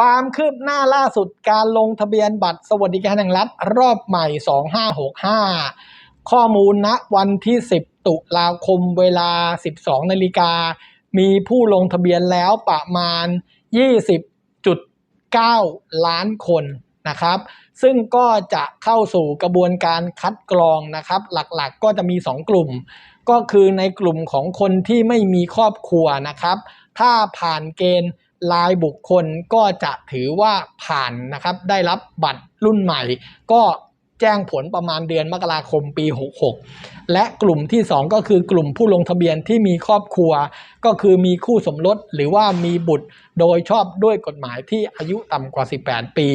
ความคืบหน้าล่าสุดการลงทะเบียนบัตรสวัสดิการแห่งรัฐรอบใหม่ 2565 ข้อมูลณวันที่ 10 ตุลาคมเวลา 12 นาฬิกา มีผู้ลงทะเบียนแล้วประมาณ 20.9 ล้านคนนะครับ ซึ่งก็จะเข้าสู่กระบวนการคัดกรองนะครับ หลักๆก็จะมี 2 กลุ่ม ก็คือในกลุ่มของคนที่ไม่มีครอบครัวนะครับ ถ้าผ่านเกณฑ์ รายบุคคลก็จะถือว่าผ่านนะครับได้รับบัตรรุ่นใหม่ ก็แจ้งผลประมาณเดือนมกราคมปี 66 และกลุ่มที่ 2 ก็คือกลุ่มผู้ลงทะเบียนที่มีครอบครัว ก็คือมีคู่สมรสหรือว่ามีบุตรโดยชอบด้วยกฎหมายที่อายุต่ำกว่า 18 ปี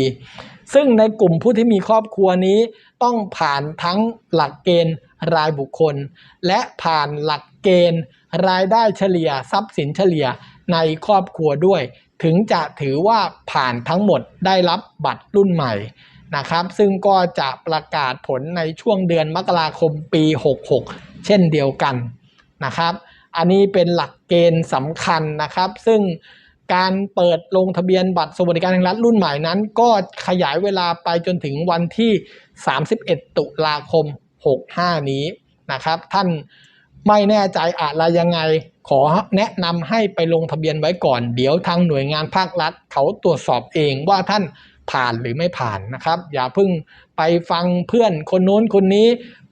ซึ่งในกลุ่มผู้ที่มีครอบครัวนี้ต้องผ่านทั้งหลักเกณฑ์รายบุคคล และผ่านหลักเกณฑ์รายได้เฉลี่ยทรัพย์สินเฉลี่ย ในครอบครัวด้วย ถึงจะถือว่าผ่านทั้งหมดได้รับบัตรรุ่นใหม่นะครับ ซึ่งก็จะประกาศผลในช่วงเดือนมกราคมปี 66 เช่นเดียวกันนะครับ อันนี้เป็นหลักเกณฑ์สำคัญนะครับ ซึ่งการเปิดลงทะเบียนบัตรสวัสดิการแห่งรัฐรุ่นใหม่นั้น ก็ขยายเวลาไปจนถึงวันที่ 31 ตุลาคม 65 นี้นะครับ ท่านไม่แน่ใจอะไรยังไง ขอแนะนำให้ไปลงทะเบียนไว้ก่อน เดี๋ยวทางหน่วยงานภาครัฐ เขาตรวจสอบเองว่าท่านผ่านหรือไม่ผ่านนะครับ อย่าเพิ่งไปฟังเพื่อนคนโน้นคนนี้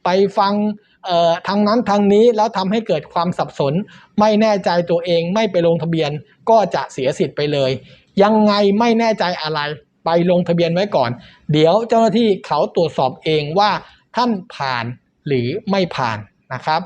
ไปฟังทางนั้นทางนี้แล้วทำให้เกิดความสับสน ไม่แน่ใจตัวเองไม่ไปลงทะเบียนก็จะเสียสิทธิ์ไปเลย ยังไงไม่แน่ใจอะไรไปลงทะเบียนไว้ก่อน เดี๋ยวเจ้าหน้าที่เขาตรวจสอบเองว่าท่านผ่านหรือไม่ผ่านนะครับ